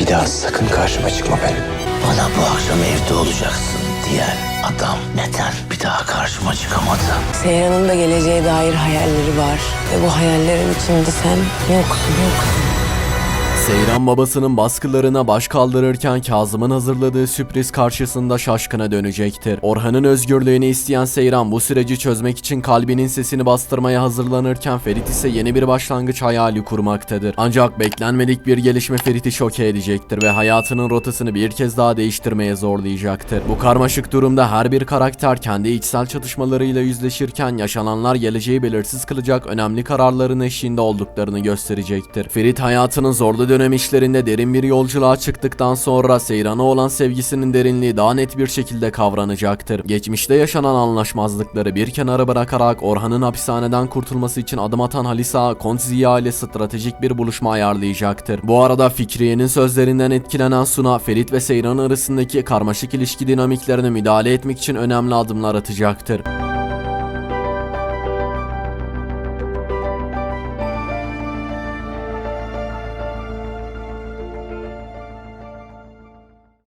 Bir daha sakın karşıma çıkma benim. Bana bu akşam evde olacaksın diyen adam neden bir daha karşıma çıkamadı? Seyran'ın da geleceğe dair hayalleri var. Ve bu hayallerin içinde sen yoksun, yoksun. Seyran babasının baskılarına baş kaldırırken Kazım'ın hazırladığı sürpriz karşısında şaşkına dönecektir. Orhan'ın özgürlüğünü isteyen Seyran bu süreci çözmek için kalbinin sesini bastırmaya hazırlanırken Ferit ise yeni bir başlangıç hayali kurmaktadır. Ancak beklenmedik bir gelişme Ferit'i şoke edecektir ve hayatının rotasını bir kez daha değiştirmeye zorlayacaktır. Bu karmaşık durumda her bir karakter kendi içsel çatışmalarıyla yüzleşirken yaşananlar geleceği belirsiz kılacak önemli kararların eşiğinde olduklarını gösterecektir. Ferit hayatının zorlu dönem işlerinde derin bir yolculuğa çıktıktan sonra Seyran'a olan sevgisinin derinliği daha net bir şekilde kavranacaktır. Geçmişte yaşanan anlaşmazlıkları bir kenara bırakarak Orhan'ın hapishaneden kurtulması için adım atan Halisa, Kont Ziya ile stratejik bir buluşma ayarlayacaktır. Bu arada Fikriye'nin sözlerinden etkilenen Suna, Ferit ve Seyran arasındaki karmaşık ilişki dinamiklerine müdahale etmek için önemli adımlar atacaktır.